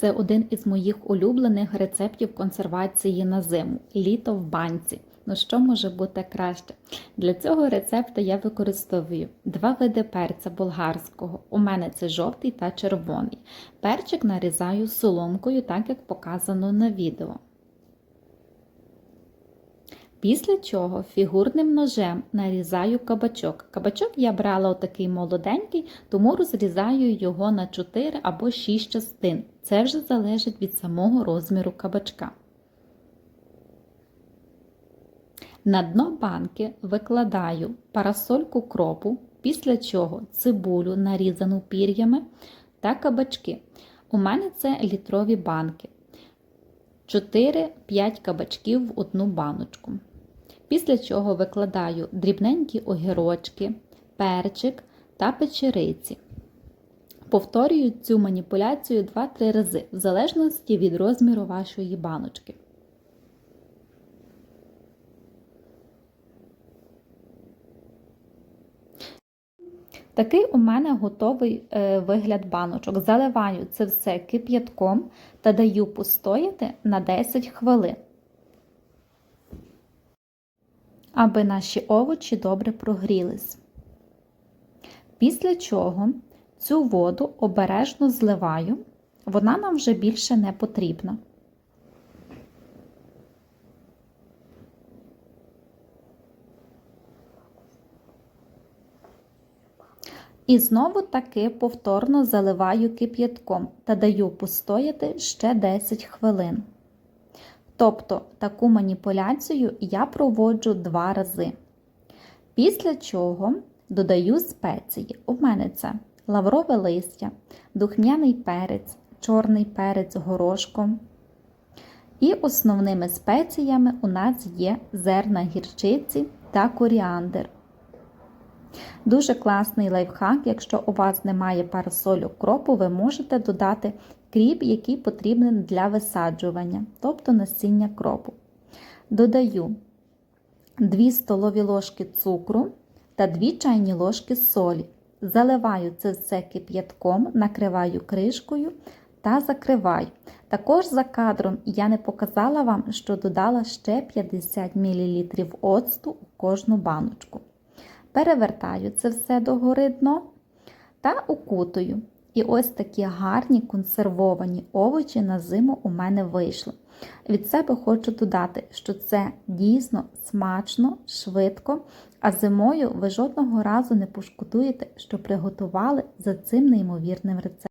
Це один із моїх улюблених рецептів консервації на зиму літо в банці. Ну що може бути краще? Для цього рецепту я використовую два види перця болгарського. У мене це жовтий та червоний. Перчик нарізаю соломкою, так як показано на відео. Після чого фігурним ножем нарізаю кабачок. Кабачок я брала отакий молоденький, тому розрізаю його на 4 або 6 частин. Це вже залежить від самого розміру кабачка. На дно банки викладаю парасольку кропу, після чого цибулю, нарізану пір'ями та кабачки. У мене це літрові банки. 4-5 кабачків в одну баночку. Після чого викладаю дрібненькі огірочки, перчик та печериці. Повторюю цю маніпуляцію 2-3 рази, в залежності від розміру вашої баночки. Такий у мене готовий е, вигляд баночок. Заливаю це все кип'ятком та даю постояти на 10 хвилин, аби наші овочі добре прогрілись. Після чого цю воду обережно зливаю, вона нам вже більше не потрібна. І знову таки повторно заливаю кип'ятком та даю постояти ще 10 хвилин. Тобто таку маніпуляцію я проводжу два рази. Після чого додаю спеції. У мене це лаврове листя, духмяний перець, чорний перець горошком. І основними спеціями у нас є зерна гірчиці та коріандр. Дуже класний лайфхак, якщо у вас немає парасолю кропу, ви можете додати кріп, який потрібен для висаджування, тобто насіння кропу. Додаю 2 столові ложки цукру та 2 чайні ложки солі. Заливаю це все кип'ятком, накриваю кришкою та закриваю. Також за кадром я не показала вам, що додала ще 50 мл оцту у кожну баночку. Перевертаю це все догори дно та укутую. І ось такі гарні консервовані овочі на зиму у мене вийшли. Від себе хочу додати, що це дійсно смачно, швидко, а зимою ви жодного разу не пошкодуєте, що приготували за цим неймовірним рецептом.